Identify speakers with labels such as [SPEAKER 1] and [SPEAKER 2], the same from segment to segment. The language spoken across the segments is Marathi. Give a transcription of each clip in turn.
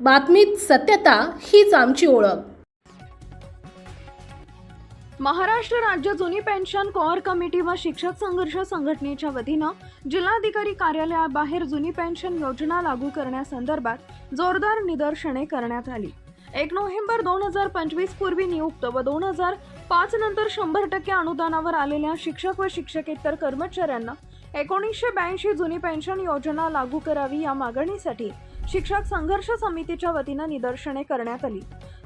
[SPEAKER 1] बातमीत सत्यता हीच आमची ओळख.
[SPEAKER 2] महाराष्ट्र राज्य जुनी पेन्शन कोअर कमिटी व शिक्षक संघर्ष संघटनेच्या वतीनं जिल्हाधिकारी कार्यालयाबाहेर जुनी पेन्शन योजना लागू करण्यासंदर्भात जोरदार निदर्शने करण्यात आली. एक नोव्हेंबर दोन हजार पंचवीस पूर्वी नियुक्त व दोन हजार पाच नंतर शंभर टक्के अनुदानावर आलेल्या शिक्षक व शिक्षकेतर कर्मचाऱ्यांना एकोणीसशे ब्याऐंशी जुनी पेन्शन योजना लागू करावी या मागणीसाठी शिक्षक संघर्ष समितीच्या वतीनं निदर्शने करण्यात आली.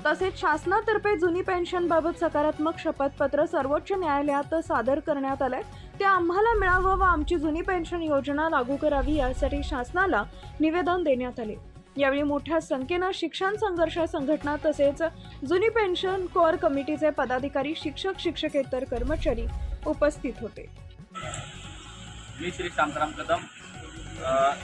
[SPEAKER 2] तसेच शासनातर्फे जुनी पेन्शनबाबत सकारात्मक शपथपत्र सर्वोच्च न्यायालयात सादर करण्यात आलंय. ते आम्हाला मिळावं व आमची जुनी पेन्शन योजना लागू करावी यासाठी शासनाला निवेदन देण्यात आले. यावेळी मोठ्या संख्येनं शिक्षण संघर्ष संघटना तसेच जुनी पेन्शन कोअर कमिटीचे पदाधिकारी शिक्षक शिक्षकेतर कर्मचारी उपस्थित होते.
[SPEAKER 3] मी श्री शांताराम कदम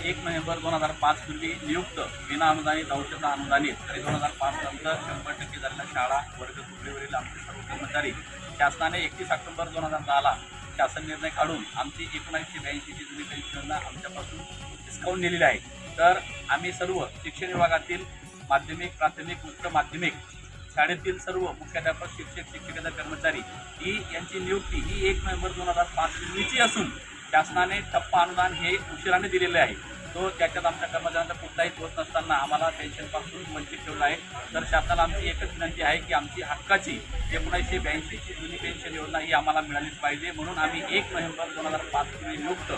[SPEAKER 3] एक नोव्हेंबर दोन हजार पाच पूर्वी नियुक्त विना अनुदानित औषध अनुदानित आणि दोन हजार पाच नंतर शंभर टक्के झालेल्या शाळा वर्ग तुकडीवरील आमचे सर्व कर्मचारी शासनाने एकतीस ऑक्टोबर दोन हजार दहाला शासन निर्णय काढून आमची एकोणीसशे ब्याऐंशीची जुनी पेन्शन आमच्यापासून डिस्काउंट दिलेली आहे. तर आम्ही सर्व शिक्षण विभागातील माध्यमिक प्राथमिक उच्च माध्यमिक शाळेतील सर्व मुख्याध्यापक शिक्षक शिक्षकेतर कर्मचारी ही यांची नियुक्ती ही एक नोव्हेंबर दोन हजार पाच पूर्वीची असून शासनाने टप्पा अनुदान हे उशिराने दिलेले आहे. तो त्याच्यात आमच्या कर्मचाऱ्यांचा कुठलाही दोष नसताना आम्हाला पेन्शनपासून वंचित ठेवला आहे. तर शासनाला आमची एकच विनंती आहे की आमची हक्काची एकोणीसशे ब्याऐंशीची जुनी पेन्शन योजना ही आम्हाला मिळालीच पाहिजे. म्हणून आम्ही एक नोव्हेंबर दोन हजार पाच रोजी नियुक्त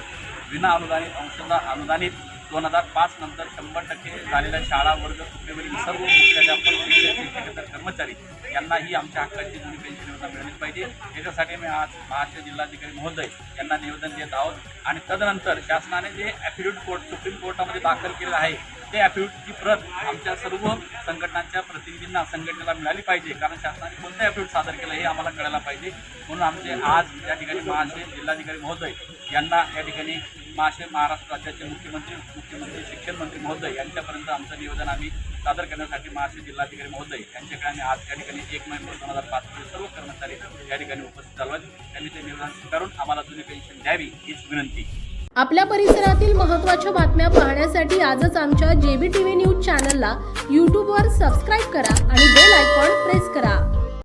[SPEAKER 3] विना अनुदानित अंशदा अनुदानित दोन हजार पाच नंतर शंभर टक्के झालेल्या शाळा वर्ग तुकडेवरील सर्व मुख्याध्यापक कर्मचारी यांनाही आमच्या हक्काची जुनी पेन्शन योजना मिळाली पाहिजे. याच्यासाठी मी आज महाराष्ट्र जिल्हाधिकारी महोदय यांना निवेदन देत आहोत. आणि तदनंतर शासनाने जे ॲफिडेविट कोर्ट सुप्रीम कोर्टामध्ये दाखल केलेलं आहे ते ॲफिडेविटची प्रत आमच्या सर्व संघटनांच्या प्रतिनिधींना संघटनेला मिळाली पाहिजे. कारण शासनाने कोणतं ॲफिडेविट सादर केलं हे आम्हाला कळायला पाहिजे. म्हणून आमचे आज या ठिकाणी महाराष्ट्र जिल्हाधिकारी महोदय यांना या ठिकाणी महाशय महाराष्ट्र राज्याचे मुख्यमंत्री मुख्यमंत्री शिक्षण मंत्री महोदय यांच्यापर्यंत आमचं निवेदन आम्ही सादर करण्यासाठी महाराष्ट्र जिल्हाधिकारी महोदय यांच्याकडे आम्ही आज या ठिकाणी एक नोव्हेंबर दोन हजार पाच सर्व कर्मचारी या ठिकाणी उपस्थित झालो त्यांनी ते निवेदन करून आम्हाला जुनी पेन्शन द्यावी हीच विनंती.
[SPEAKER 1] आपल्या परिसरातील महत्त्वाच्या बातम्या पाहण्यासाठी आजच आमच्या जेबी टीव्ही न्यूज चॅनलला यूट्यूबवर सबस्क्राईब करा आणि बेल आयकॉन प्रेस करा.